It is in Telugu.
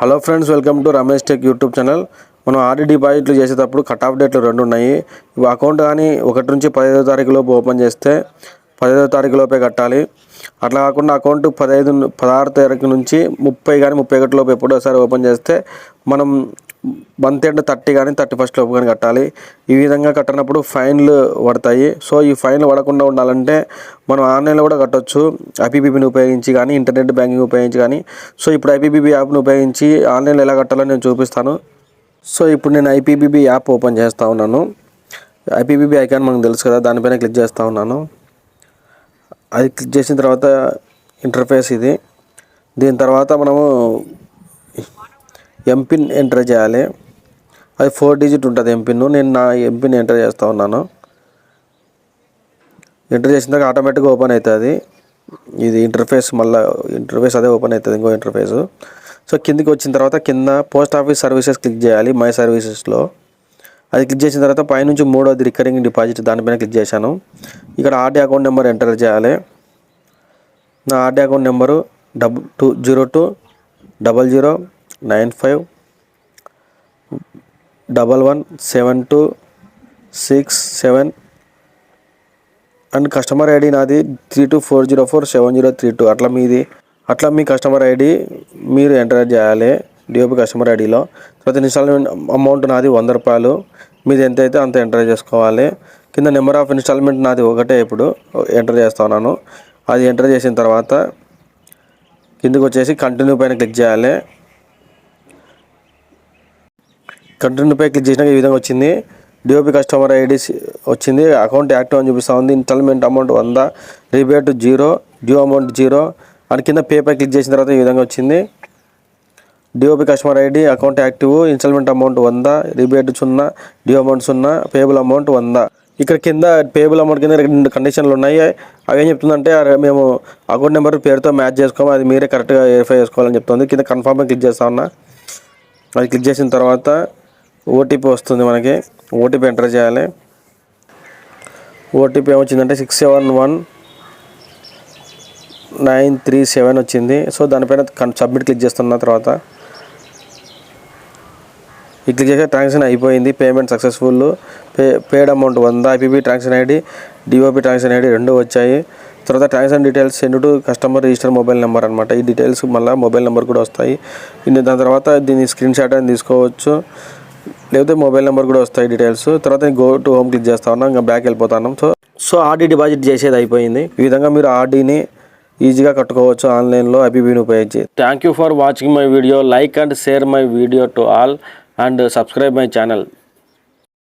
Hello friends welcome to Ramesh tech YouTube channel. మనం ఆర్డీ డిపాజిట్లు చేసేటప్పుడు కట్ ఆఫ్ డేట్లు రెండు ఉన్నాయి అకౌంట్ కానీ ఒకటి నుంచి పదిహేదో తారీఖు లోపు ఓపెన్ చేస్తే పదిహేదో తారీఖు లోపే కట్టాలి. అట్లా కాకుండా అకౌంట్ పదహైదు పదహారు తారీఖు నుంచి ముప్పై కానీ ముప్పై ఒకటి లోపు ఎప్పుడోసారి ఓపెన్ చేస్తే మనం మంత్ ఎండ్ థర్టీ కానీ థర్టీ ఫస్ట్ లోపు కానీ కట్టాలి. ఈ విధంగా కట్టినప్పుడు ఫైన్లు పడతాయి. సో ఈ ఫైన్లు పడకుండా ఉండాలంటే మనం ఆన్లైన్లో కూడా కట్టొచ్చు. ఐపీబీబీని ఉపయోగించి కానీ ఇంటర్నెట్ బ్యాంకింగ్ ఉపయోగించి కానీ. సో ఇప్పుడు ఐపీబీబీ యాప్ని ఉపయోగించి ఆన్లైన్లో ఎలా కట్టాలో నేను చూపిస్తాను. సో ఇప్పుడు నేను ఐపీబీబీ యాప్ ఓపెన్ చేస్తూ ఉన్నాను. ఐపీబీబీ ఐకాన్ మనకు తెలుసు కదా దానిపైన క్లిక్ చేస్తూ ఉన్నాను. అది క్లిక్ చేసిన తర్వాత ఇంటర్ఫేస్ ఇది. దీని తర్వాత మనము ఎంపిన్ ఎంటర్ చేయాలి. అది ఫోర్ డిజిట్ ఉంటుంది ఎంపిన్ నేను నా ఎంపిన్ ఎంటర్ చేస్తూ ఉన్నాను. ఎంటర్ చేసిన తర్వాత ఆటోమేటిక్గా ఓపెన్ అవుతుంది. ఇది ఇంటర్ఫేస్ మళ్ళీ ఇంటర్ఫేస్ అదే ఓపెన్ అవుతుంది ఇంకో ఇంటర్ఫేస్ సో కిందికి వచ్చిన తర్వాత కింద పోస్ట్ ఆఫీస్ సర్వీసెస్ క్లిక్ చేయాలి మై సర్వీసెస్లో అది క్లిక్ చేసిన తర్వాత పైనుంచి మూడోది రికరింగ్ డిపాజిట్ దానిపైన క్లిక్ చేశాను. ఇక్కడ ఆర్డీ అకౌంట్ నెంబర్ ఎంటర్ చేయాలి. నా RD account number double two zero two double zero nine five double one seven two six seven and customer ID నాది three two four zero four seven zero three two. అట్లా మీది. అట్లా మీ కస్టమర్ ఐడి మీరు ఎంటర్ చేయాలి డిఓపి కస్టమర్ ఐడిలో. తర్వాత ఇన్స్టాల్మెంట్ అమౌంట్ నాది వంద రూపాయలు. మీది ఎంత అయితే అంత ఎంటర్ చేసుకోవాలి. కింద నెంబర్ ఆఫ్ ఇన్స్టాల్మెంట్ నాది ఒకటే ఇప్పుడు ఎంటర్ చేస్తున్నాను అది ఎంటర్ చేసిన తర్వాత కిందకు వచ్చేసి కంటిన్యూ పైన క్లిక్ చేయాలి. కంటిన్యూ క్లిక్ చేసినాక ఈ విధంగా వచ్చింది. డిఓపి కస్టమర్ ఐడి వచ్చింది. అకౌంట్ యాక్టివ్ అని చూపిస్తూ ఉంది. ఇన్స్టాల్మెంట్ అమౌంట్ వంద rebate zero due amount zero అని కింద పేపై క్లిక్ చేసిన తర్వాత ఈ విధంగా వచ్చింది. DOP customer ID account active instalment amount వంద రిబేట్ సున్నా డ్యూ అమౌంట్ సున్నా పేబుల్ అమౌంట్ వంద. ఇక్కడ కింద పేబుల్ అమౌంట్ కింద రెండు కండిషన్లు ఉన్నాయి. అవి ఏం చెప్తుందంటే మేము అకౌంట్ నెంబర్ పేరుతో మ్యాచ్ చేసుకోము. అది మీరే కరెక్ట్గా వెరిఫై చేసుకోవాలని చెప్తుంది. కింద కన్ఫామ్గా క్లిక్ చేస్తా ఉన్నా. అది క్లిక్ చేసిన తర్వాత ఓటీపీ వస్తుంది మనకి. ఓటీపీ ఎంటర్ చేయాలి. OTP ఏమొచ్చిందంటే six seven one nine three seven వచ్చింది. సో దానిపైన కన్ సబ్మిట్ క్లిక్ చేస్తున్న తర్వాత ఈ క్లిక్ చేసే ట్రాన్సాక్షన్ అయిపోయింది. Payment successful. Pay paid amount వంద IPB transaction ID DOP transaction ID రెండు వచ్చాయి. తర్వాత transaction details send to customer register mobile number అనమాట ఈ డీటెయిల్స్ మళ్ళీ మొబైల్ నెంబర్ కూడా వస్తాయి. దాని తర్వాత దీన్ని స్క్రీన్ షాట్ అని తీసుకోవచ్చు. లేకపోతే మొబైల్ నెంబర్ కూడా వస్తాయి డీటెయిల్స్. తర్వాత గో టు హోమ్ క్లిక్ చేస్తా ఉన్నాం ఇంకా బ్యాక్ వెళ్ళిపోతాను. సో సో ఆర్డీ డిపాజిట్ చేసేది అయిపోయింది. ఈ విధంగా మీరు ఆర్డీని ఈజీగా కట్టుకోవచ్చు ఆన్లైన్లో ఐపీబీని ఉపయోగించి. Thank you for watching my video like and share my video to all and subscribe my channel